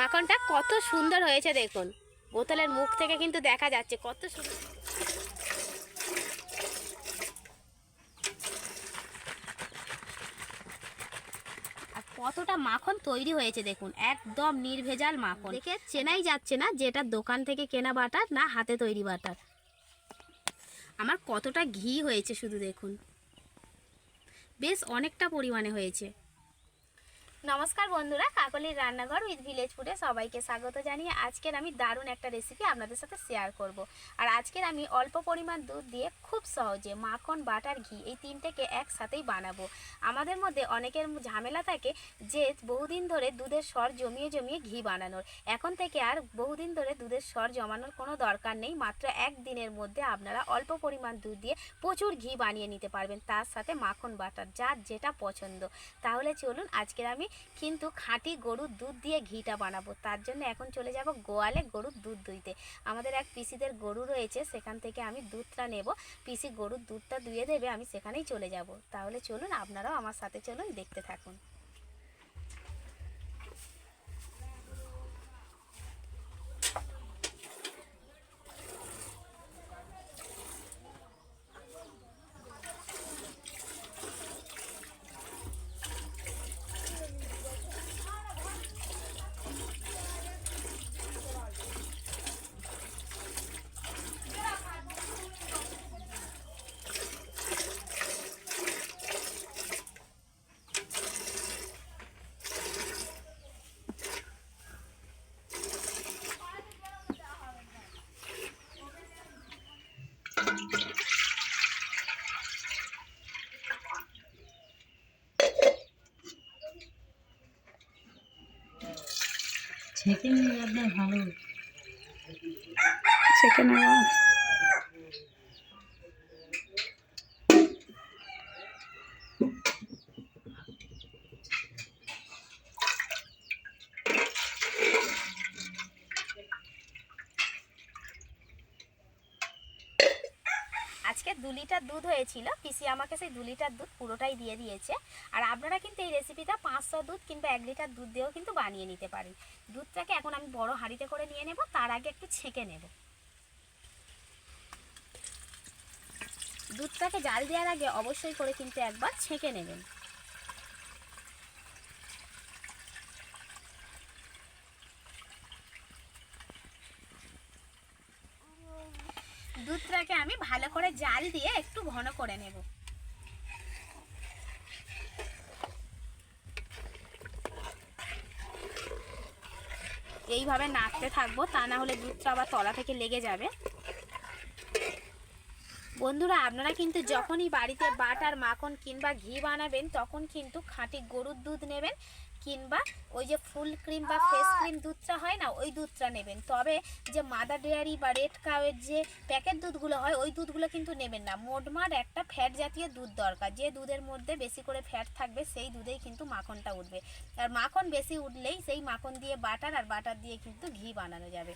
মাখনটা কত সুন্দর হয়েছে দেখুন। বোতলের মুখ থেকে কিন্তু দেখা যাচ্ছে কত সুন্দর। আর কতটা মাখন তৈরি হয়েছে দেখুন, একদম নির্ভেজাল মাখন। দেখে চেনাই যাচ্ছে না যে এটা দোকান থেকে কেনা বাটার না হাতে তৈরি বাটার। আমার কতটা ঘি হয়েছে শুধু দেখুন। বেশ অনেকটা পরিমাণে হয়েছে। নমস্কার বন্ধুরা, কাকলির রান্নাঘর উইথ ভিলেজ ফুডে সবাইকে স্বাগত জানিয়ে আজকের আমি দারুণ একটা রেসিপি আপনাদের সাথে শেয়ার করব। আর আজকের আমি অল্প পরিমাণ দুধ দিয়ে খুব সহজে মাখন, বাটার, ঘি এই তিনটেকে একসাথেই বানাবো। আমাদের মধ্যে অনেকের ঝামেলা থাকে যে বহুদিন ধরে দুধের স্বর জমিয়ে জমিয়ে ঘি বানানোর। এখন থেকে আর বহুদিন ধরে দুধের স্বর জমানোর কোনো দরকার নেই, মাত্র এক দিনের মধ্যে আপনারা অল্প পরিমাণ দুধ দিয়ে প্রচুর ঘি বানিয়ে নিতে পারবেন, তার সাথে মাখন, বাটার, যার যেটা পছন্দ। তাহলে চলুন আজকের আমি কিন্তু খাঁটি গরুর দুধ দিয়ে ঘিটা বানাবো। তার জন্য এখন চলে যাব গোয়ালে গরুর দুধ দুইতে। আমাদের এক পিসিদের গরু রয়েছে, সেখান থেকে আমি দুধটা নেব। পিসি গরুর দুধটা দুয়ে দেবে, আমি সেখানেই চলে যাব। তাহলে চলুন, আপনারাও আমার সাথে চলুন, দেখতে থাকুন। আপনার ভালো ছেঁকে নেব আজকে দু লিটার দুধ হয়েছিল পিসি আমাকে সেই দু লিটার দুধ পুরোটাই দিয়ে দিয়েছে। আর আপনারা কিন্তু এই রেসিপিটা পাঁচশো দুধ কিংবা এক লিটার দুধ দিয়েও কিন্তু বানিয়ে নিতে পারেন। দুধটাকে এখন আমি বড় হাঁড়িতে করে নিয়ে নেব, তার আগে একটু ছেঁকে নেব। দুধটাকে জাল দেওয়ার আগে অবশ্যই করে কিন্তু একবার ছেঁকে নেবেন দুধটাকে আমি ভালো করে জাল দিয়ে একটু ঘন করে নেব। এইভাবে নাড়তে থাকব, তা না হলে দুধটা আবার তলা থেকে লেগে যাবে। বন্ধুরা, আপনারা কিন্তু যখনই বাড়িতে বাটার, মাখন কিংবা ঘি বানাবেন, তখন কিন্তু খাঁটি গরুর দুধ নেবেন। কিংবা ওই যে ফুল ক্রিম বা ফেস ক্রিম দুধটা হয় না ওই দুধটা নেবেন। তবে যে মাদার ডেয়ারি বা রেড কাউয়ের যে প্যাকেট দুধগুলো হয় ওই দুধগুলো কিন্তু নেবেন না। মোটমাট একটা ফ্যাট জাতীয় দুধ দরকার। যে দুধের মধ্যে বেশি করে ফ্যাট থাকবে সেই দুধেই কিন্তু মাখনটা উঠবে। আর মাখন বেশি উঠলেই সেই মাখন দিয়ে বাটার আর বাটার দিয়ে কিন্তু ঘি বানানো যাবে।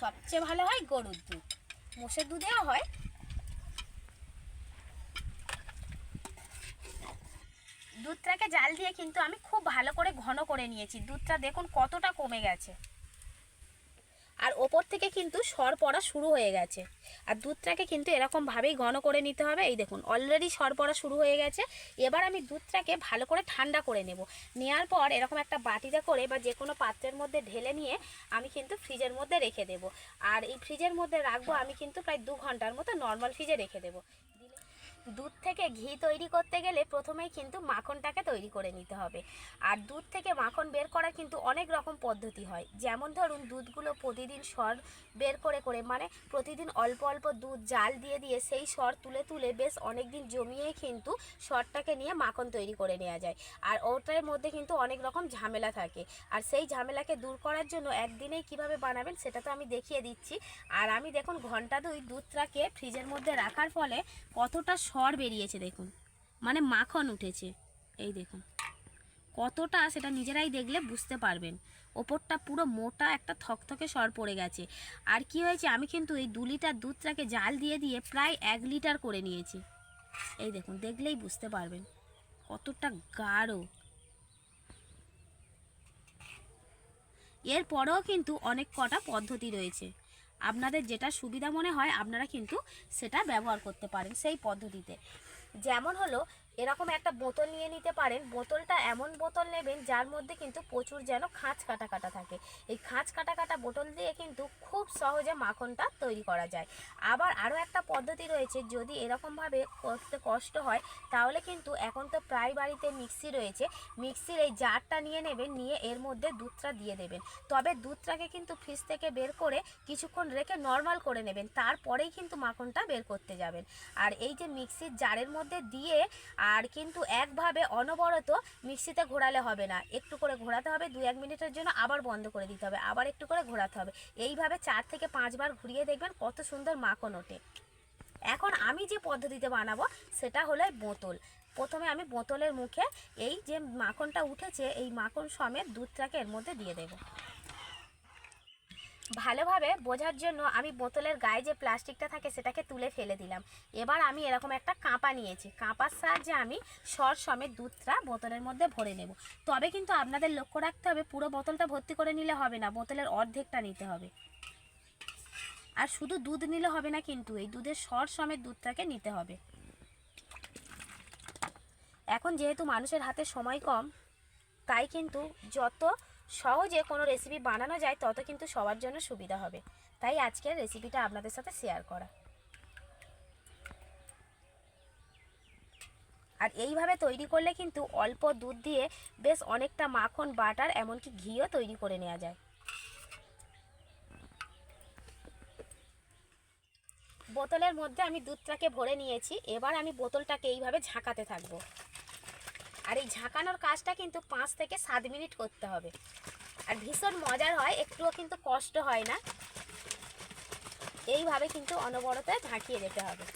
সবচেয়ে ভালো হয় গরুর দুধ। মোষের দুধেও হয়। দুধটাকে জাল দিয়ে কিন্তু আমি খুব ভালো করে ঘন করে নিয়েছি। দুধটা দেখুন কতটা কমে গেছে। আর ওপর থেকে কিন্তু সর পড়া শুরু হয়ে গেছে। আর দুধটাকে কিন্তু এরকমভাবেই ঘন করে নিতে হবে। এই দেখুন অলরেডি সর পড়া শুরু হয়ে গেছে। এবার আমি দুধটাকে ভালো করে ঠান্ডা করে নেব। নেওয়ার পর এরকম একটা বাটিতে করে বা যে কোনো পাত্রের মধ্যে ঢেলে নিয়ে আমি কিন্তু ফ্রিজের মধ্যে রেখে দেব। আর এই ফ্রিজের মধ্যে রাখব আমি কিন্তু প্রায় দু ঘণ্টার মতো নর্মাল ফ্রিজে রেখে দেবো। দুধ থেকে ঘি তৈরি করতে গেলে প্রথমেই কিন্তু মাখনটাকে তৈরি করে নিতে হবে। আর দুধ থেকে মাখন বের করার কিন্তু অনেক রকম পদ্ধতি হয়। যেমন ধরুন, দুধগুলো প্রতিদিন সর বের করে করে মানে প্রতিদিন অল্প অল্প দুধ জাল দিয়ে দিয়ে সেই সর তুলে তুলে বেশ অনেক দিন জমিয়েই কিন্তু সরটাকে নিয়ে মাখন তৈরি করে নেওয়া যায়। আর ওটার মধ্যে কিন্তু অনেক রকম ঝামেলা থাকে। আর সেই ঝামেলাকে দূর করার জন্য একদিনেই কীভাবে বানাবেন সেটা তো আমি দেখিয়ে দিচ্ছি। আর আমি দেখুন, ঘণ্টা দুই দুধটাকে ফ্রিজের মধ্যে রাখার ফলে কতটা সর বেরিয়েছে দেখুন। মানে মাখন উঠেছে। এই দেখুন। কতটা সেটা নিজেরাই দেখলে বুঝতে পারবেন। ওপরটা পুরো মোটা একটা থকথকে সর পড়ে গেছে। আর কি হয়েছে, আমি কিন্তু এই দু লিটার দুধটাকে জাল দিয়ে দিয়ে প্রায় এক লিটার করে নিয়েছি। এই দেখুন, দেখলেই বুঝতে পারবেন। কতটা গাঢ়। এরপরেও কিন্তু অনেক কটা পদ্ধতি রয়েছে। আপনাদের যেটা সুবিধা মনে হয়, আপনারা কিন্তু সেটা ব্যবহার করতে পারেন সেই পদ্ধতিতে। যেমন হলো এরকম একটা বোতল নিয়ে নিতে পারেন। বোতলটা এমন বোতল নেবেন যার মধ্যে কিন্তু প্রচুর যেন খাঁজ কাটা কাটা থাকে। এই খাঁজ কাটা কাটা বোতল দিয়ে কিন্তু খুব সহজে মাখনটা তৈরি করা যায়। আবার আরও একটা পদ্ধতি রয়েছে, যদি এরকমভাবে করতে কষ্ট হয়, তাহলে কিন্তু এখন তো প্রায় বাড়িতে মিক্সি রয়েছে। মিক্সির এই জারটা নিয়ে নেবেন, নিয়ে এর মধ্যে দুধটা দিয়ে দেবেন। তবে দুধটাকে কিন্তু ফ্রিজ থেকে বের করে কিছুক্ষণ রেখে নর্মাল করে নেবেন। তারপরেই কিন্তু মাখনটা বের করতে যাবেন। আর এই যে মিক্সির জারের মধ্যে দিয়ে আর কিন্তু একভাবে অনবরত মিক্সিতে ঘোরালে হবে না। একটু করে ঘোরাতে হবে, দু এক মিনিটের জন্য আবার বন্ধ করে দিতে হবে, আবার একটু করে ঘোরাতে হবে। এইভাবে চার থেকে পাঁচবার ঘুরিয়ে দেখবেন কত সুন্দর মাখন ওঠে। এখন আমি যে পদ্ধতিতে বানাবো সেটা হলো বোতল। প্রথমে আমি বোতলের মুখে এই যে মাখনটা উঠেছে, এই মাখন সমেত দুধটাকে এর মধ্যে দিয়ে দেবো। ভালোভাবে বোঝার জন্য আমি বোতলের গায়ে যে প্লাস্টিকটা থাকে সেটাকে তুলে ফেলে দিলাম। এবার আমি এরকম একটা কাঁপা নিয়েছি। কাঁপার সাহায্যে আমি সর সমেত দুধটা বোতলের মধ্যে ভরে নেব। তবে কিন্তু আপনাদের লক্ষ্য রাখতে হবে, পুরো বোতলটা ভর্তি করে নিলে হবে না, বোতলের অর্ধেকটা নিতে হবে। আর শুধু দুধ নিলে হবে না কিন্তু, এই দুধের সর সমেত দুধটাকে নিতে হবে। এখন যেহেতু মানুষের হাতে সময় কম, তাই কিন্তু যত সহজে কোনো রেসিপি বানানো যায়, তত কিন্তু সবার জন্য সুবিধা হবে। তাই আজকের রেসিপিটা আপনাদের সাথে শেয়ার করা। আর এইভাবে তৈরি করলে কিন্তু অল্প দুধ দিয়ে বেশ অনেকটা মাখন, বাটার, এমনকি ঘিও তৈরি করে নেওয়া যায়। বোতলের মধ্যে আমি দুধটাকে ভরে নিয়েছি। এবার আমি বোতলটাকে এইভাবে ঝাঁকাতে থাকব। আর এই ঝাঁকানোর কাজটা কিন্তু পাঁচ থেকে সাত মিনিট করতে হবে। আর ভীষণ মজার হয়, একটুও কিন্তু কষ্ট হয় না। এইভাবে কিন্তু অনবরত ঝাঁকিয়ে যেতে হবে।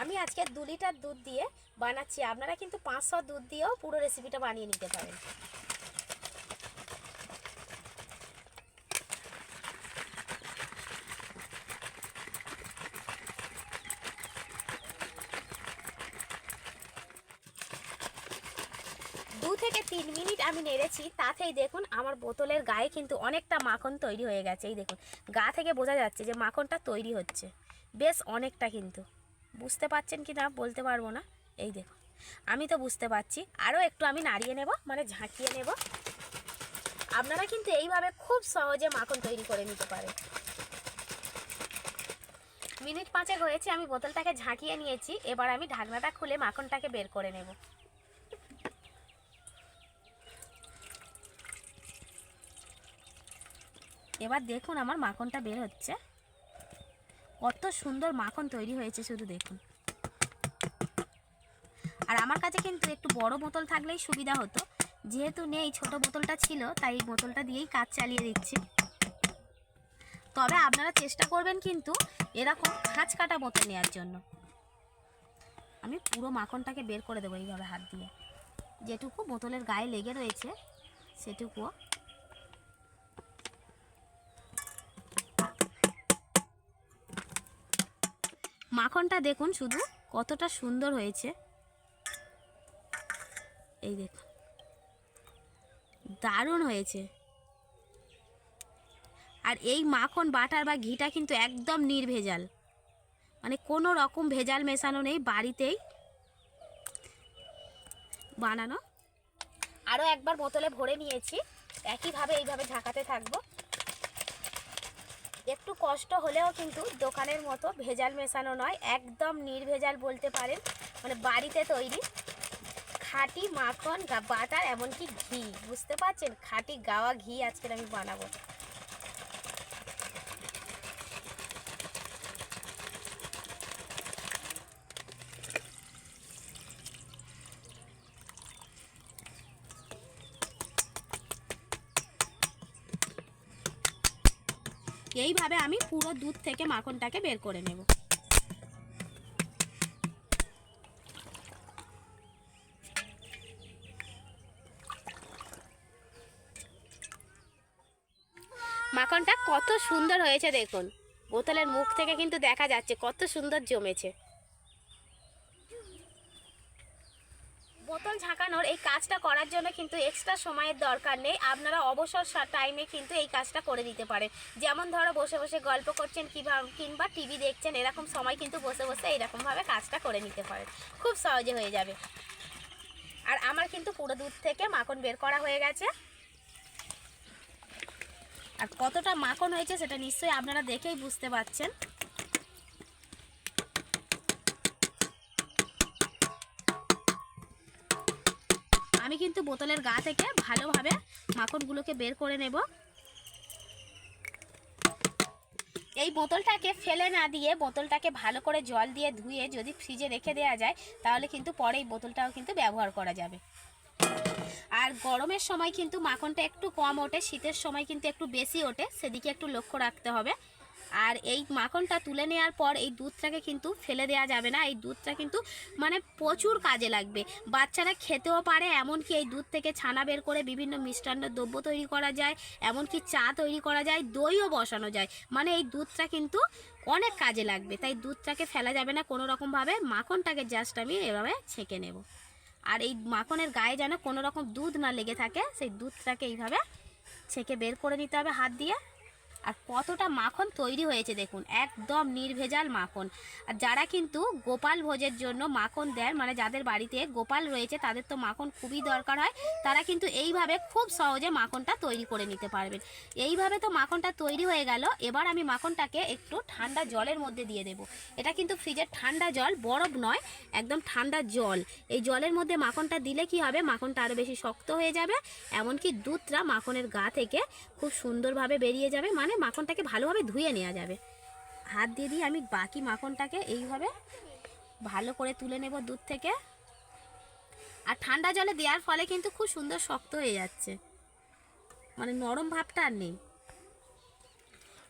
আমি আজকে দু লিটার দুধ দিয়ে বানাচ্ছি। আপনারা কিন্তু পাঁচশো দুধ দিয়েও পুরো রেসিপিটা বানিয়ে নিতে পারেন। দু থেকে তিন মিনিট আমি নেড়েছি, তাতেই দেখুন আমার বোতলের গায়ে কিন্তু অনেকটা মাখন তৈরি হয়ে গেছে। এই দেখুন, গা থেকে বোঝা যাচ্ছে যে মাখনটা তৈরি হচ্ছে। বেশ অনেকটা কিন্তু। বুঝতে পারছেন কি না? বলতে পারব না? এই দেখুন, আমি তো বুঝতে পারছি। আরও একটু আমি নাড়িয়ে নেব মানে ঝাঁকিয়ে নেব। আপনারা কিন্তু এইভাবে খুব সহজে মাখন তৈরি করে নিতে পারেন। মিনিট পাঁচেক হয়েছে, আমি বোতলটাকে ঝাঁকিয়ে নিয়েছি। এবার আমি ঢাকনাটা খুলে মাখনটাকে বের করে নেব। এবার দেখুন আমার মাখনটা বের হচ্ছে। কত সুন্দর মাখন তৈরি হয়েছে, শুধু দেখুন। আর আমার কাছে কিন্তু একটু বড় বোতল থাকলেই সুবিধা হতো। যেহেতু নেই, ছোট বোতলটা ছিল, তাই এই বোতলটা দিয়েই কাজ চালিয়ে দিচ্ছি। তবে আপনারা চেষ্টা করবেন কিন্তু এরকম খাঁচ কাটা বোতল নেওয়ার জন্য। আমি পুরো মাখনটাকে বের করে দেবো এইভাবে হাত দিয়ে। যেটুকু বোতলের গায়ে লেগে রয়েছে, সেটুকুও। মাখনটা দেখুন শুধু কতটা সুন্দর হয়েছে। এই দেখুন দারুণ হয়েছে। আর এই মাখন, বাটার বা ঘিটা কিন্তু একদম নির্ভেজাল। মানে কোনো রকম ভেজাল মেশানো নেই বাড়িতেই। বানানো। আরও একবার বোতলে ভরে নিয়েছি। একইভাবে এইভাবে ঝাঁকাতে থাকব। একটু কষ্ট হলেও কিন্তু দোকানের মতো ভেজাল মেশানো নয়, একদম নির্ভেজাল বলতে পারেন। মানে বাড়িতে তৈরি। খাঁটি মাখন বাটার, এমনকি ঘি। বুঝতে পারছেন? খাঁটি গাওয়া ঘি আজকে আমি বানাবো। এইভাবে আমি পুরো দুধ থেকে মাখনটাকে বের করে নেব মাখনটা কত সুন্দর হয়েছে দেখুন। বোতলের মুখ থেকে কিন্তু দেখা যাচ্ছে, কত সুন্দর জমেছে। বোতল ঝাঁকানোর এই কাজটা করার জন্য কিন্তু এক্সট্রা সময়ের দরকার নেই। আপনারা অবসর টাইমে কিন্তু এই কাজটা করে দিতে পারেন। যেমন ধরো বসে বসে গল্প করছেন কিংবা টিভি দেখছেন, এরকম সময় কিন্তু বসে বসে এইরকমভাবে কাজটা করে নিতে পারেন। খুব সহজে হয়ে যাবে। আর আমার কিন্তু পুরো দুধ থেকে মাখন বের করা হয়ে গেছে। আর কতটা মাখন হয়েছে সেটা নিশ্চয়ই আপনারা দেখেই বুঝতে পারছেন। আমি কিন্তু বোতলের গা থেকে ভালোভাবে মাখনগুলোকে বের করে নেব। এই বোতলটাকে ফেলে না দিয়ে বোতলটাকে ভালো করে জল দিয়ে ধুয়ে যদি ফ্রিজে রেখে দেওয়া যায়, তাহলে কিন্তু পরে এই বোতলটাও কিন্তু ব্যবহার করা যাবে। আর গরমের সময় কিন্তু মাখনটা একটু কম ওঠে, শীতের সময় কিন্তু একটু বেশি ওঠে, সেদিকে একটু লক্ষ্য রাখতে হবে। আর এই মাখনটা তুলে নেওয়ার পর এই দুধটাকে কিন্তু ফেলে দেওয়া যাবে না, এই দুধটা কিন্তু মানে প্রচুর কাজে লাগবে। বাচ্চারা খেতেও পারে, এমনকি এই দুধ থেকে ছানা বের করে বিভিন্ন মিষ্টান্ন দ্রব্য তৈরি করা যায়, এমনকি চা তৈরি করা যায়, দইও বসানো যায়। মানে এই দুধটা কিন্তু অনেক কাজে লাগবে, তাই দুধটাকে ফেলা যাবে না, কোনো রকমভাবে মাখনটাকে জাস্ট আমি এভাবে ছেঁকে নেব। আর এই মাখনের গায়ে যেন কোনো রকম দুধ না লেগে থাকে, সেই দুধটাকে এইভাবে ছেঁকে বের করে নিতে হবে হাত দিয়ে। আর কতটা মাখন তৈরি হয়েছে দেখুন, একদম নির্ভেজাল মাখন। আর যারা কিন্তু গোপাল ভোজের জন্য মাখন দেন মানে যাদের বাড়িতে গোপাল রয়েছে, তাদের তো মাখন খুবই দরকার হয়, তারা কিন্তু এইভাবে খুব সহজে মাখনটা তৈরি করে নিতে পারবেন। এইভাবে তো মাখনটা তৈরি হয়ে গেল, এবার আমি মাখনটাকে একটু ঠান্ডা জলের মধ্যে দিয়ে দেব। এটা কিন্তু ফ্রিজের ঠান্ডা জল, বরফ নয়, একদম ঠান্ডা জল। এই জলের মধ্যে মাখনটা দিলে কি হবে? মাখনটা আরও বেশি শক্ত হয়ে যাবে, এমনকি দুধটা মাখনের গা থেকে খুব সুন্দরভাবে বেরিয়ে যাবে মানে মাখনটাকে ভালোভাবে ধুয়ে নেওয়া যাবে। হাত দিয়ে দিয়ে আমি বাকি মাখনটাকে এইভাবে ভালো করে তুলে নেব দুধ থেকে। আর ঠান্ডা জলে দেওয়ার ফলে কিন্তু খুব সুন্দর শক্ত হয়ে যাচ্ছে। মানে নরম ভাবটা আর নেই।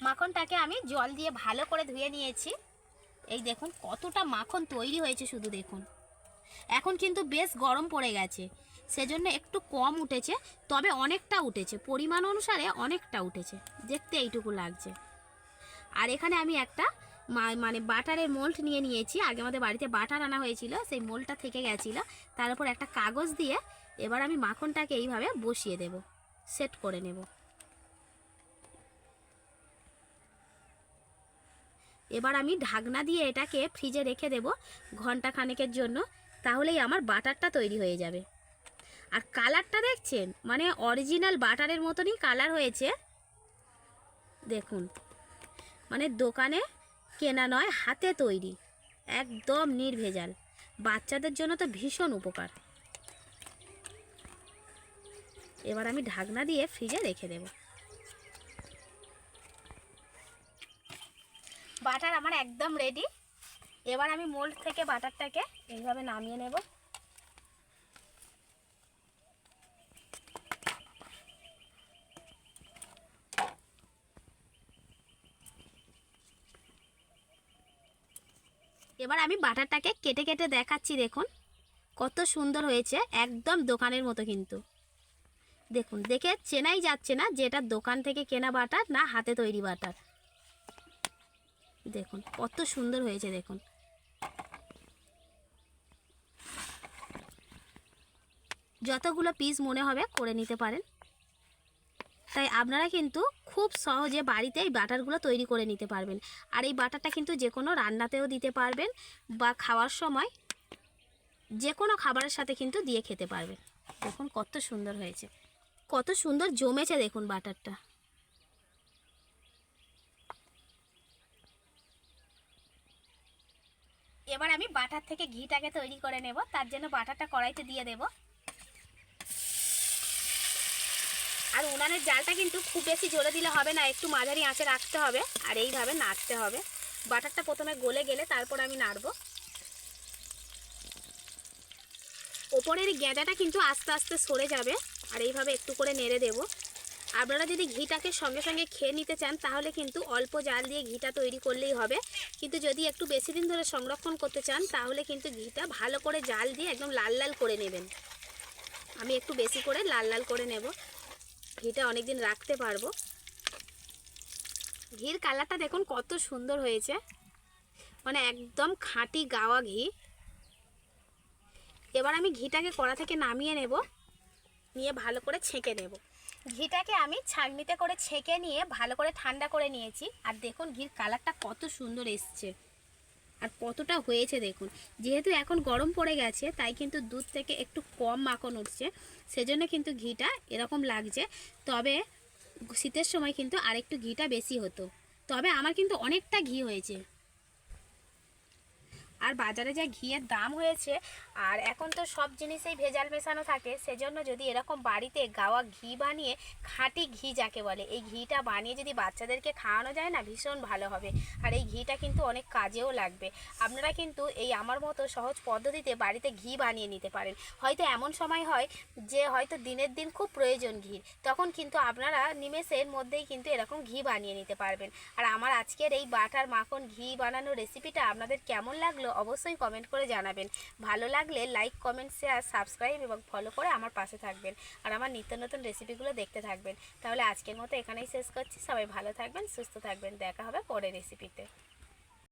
মাখনটাকে আমি জল দিয়ে ভালো করে ধুয়ে নিয়েছি। এই দেখুন কতটা মাখন তৈরি হয়েছে শুধু দেখুন। এখন কিন্তু বেশ গরম পড়ে গেছে। সেজন্য একটু কম উঠেছে, তবে অনেকটা উঠেছে। পরিমাণ অনুসারে অনেকটা উঠেছে। দেখতে এইটুকু লাগছে। আর এখানে আমি একটা মানে বাটারের মোল্ড নিয়ে নিয়েছি। আগে আমাদের বাড়িতে বাটার আনা হয়েছিল, সেই মোল্ডটা থেকে গেছিল। তার উপর একটা কাগজ দিয়ে এবার আমি মাখনটাকে এইভাবে বসিয়ে দেব। সেট করে নেব। এবার আমি ঢাকনা দিয়ে এটাকে ফ্রিজে রেখে দেব ঘণ্টা খানেকের জন্য, তাহলেই আমার বাটারটা তৈরি হয়ে যাবে। আর কালারটা দেখছেন? মানে অরিজিনাল বাটারের মতনই কালার হয়েছে। দেখুন। মানে দোকানে কেনা নয়, হাতে তৈরি। একদম নির্ভেজাল। বাচ্চাদের জন্য তো ভীষণ উপকার। এবার আমি ঢাকনা দিয়ে ফ্রিজে রেখে দেব। বাটার আমার একদম রেডি এবার আমি মোল্ড থেকে বাটারটাকে এইভাবে নামিয়ে নেব। এবার আমি বাটারটাকে কেটে কেটে দেখাচ্ছি, দেখুন। কত সুন্দর হয়েছে, একদম দোকানের মতো কিন্তু। দেখুন, দেখে চেনাই যাচ্ছে না যে এটা দোকান থেকে কেনা বাটার না হাতে তৈরি বাটার। দেখুন, কত সুন্দর হয়েছে, দেখুন। যতগুলো পিস মনে হবে করে নিতে পারেন। তাই আপনারা কিন্তু খুব সহজে বাড়িতে এই বাটারগুলো তৈরি করে নিতে পারবেন। আর এই বাটারটা কিন্তু যে কোনো রান্নাতেও দিতে পারবেন বা খাওয়ার সময় যে কোনো খাবারের সাথে কিন্তু দিয়ে খেতে পারবেন। দেখুন কত সুন্দর হয়েছে। কত সুন্দর জমেছে দেখুন বাটারটা। এবার আমি বাটার থেকে ঘিটাকে তৈরি করে নেব। তার জন্য বাটারটা কড়াইতে দিয়ে দেব। আর উনানের জালটা কিন্তু খুব বেশি জোরে দিলে হবে না, একটু মাঝারি আঁচে রাখতে হবে আর এইভাবে নাড়তে হবে। বাটারটা প্রথমে গলে গেলে তারপর আমি নাড়বো। ওপরের গেঁদাটা কিন্তু আস্তে আস্তে সরে যাবে আর এইভাবে একটু করে নেড়ে দেব। আপনারা যদি ঘিটাকে সঙ্গে সঙ্গে খেয়ে নিতে চান, তাহলে কিন্তু অল্প জাল দিয়ে ঘিটা তৈরি করলেই হবে। কিন্তু যদি একটু বেশি দিন ধরে সংরক্ষণ করতে চান, তাহলে কিন্তু ঘিটা ভালো করে জাল দিয়ে একদম লাল লাল করে নেবেন। আমি একটু বেশি করে লাল লাল করে নেব। ঘিটা অনেক দিন রাখতে পারব। ঘির কালারটা দেখুন কত সুন্দর হয়েছে। মানে একদম খাঁটি গাওয়া ঘি। এবার আমি ঘিটাকে কড়া থেকে নামিয়ে নেব, নিয়ে ভালো করে ছেঁকে নেব। ঘিটাকে আমি ছাঁকনিতে করে ছেঁকে নিয়ে ভালো করে ঠান্ডা করে নিয়েছি। আর দেখুন ঘির কালারটা কত সুন্দর এসছে। আর কতটা হয়েছে দেখুন। যেহেতু এখন গরম পড়ে গেছে, তাই কিন্তু দুধ থেকে একটু কম মাখন উঠছে। সেজন্য কিন্তু ঘিটা এরকম লাগছে। তবে শীতের সময় কিন্তু আরেকটু ঘিটা বেশি হতো। তবে আমার কিন্তু অনেকটা ঘি হয়েছে। আর বাজারে যা ঘিয়ের দাম হয়েছে, আর এখন তো সব জিনিসেই ভেজাল মেশানো থাকে, সেজন্য যদি এরকম বাড়িতে গাওয়া ঘি বানিয়ে, খাঁটি ঘি যাকে বলে, এই ঘিটা বানিয়ে যদি বাচ্চাদেরকে খাওয়ানো যায় না, ভীষণ ভালো হবে। আর এই ঘিটা কিন্তু অনেক কাজেও লাগবে। আপনারা কিন্তু এই আমার মতো সহজ পদ্ধতিতে বাড়িতে ঘি বানিয়ে নিতে পারেন। হয়তো এমন সময় হয় যে হয়তো দিনের দিন খুব প্রয়োজন ঘির, তখন কিন্তু আপনারা নিমেষের মধ্যেই কিন্তু এরকম ঘি বানিয়ে নিতে পারবেন। আর আমার আজকের এই বাটার মাখন ঘি বানানোর রেসিপিটা আপনাদের কেমন লাগল অবশ্যই কমেন্ট করে জানাবেন। ভালো লাগলে লাইক কমেন্ট শেয়ার সাবস্ক্রাইব এবং ফলো করে আমার পাশে থাকবেন। আর আমার নিত্য নতুন রেসিপিগুলো দেখতে থাকবেন। তাহলে আজকের মতো এখানেই শেষ করছি। সবাই ভালো থাকবেন, সুস্থ থাকবেন। দেখা হবে পরে রেসিপিতে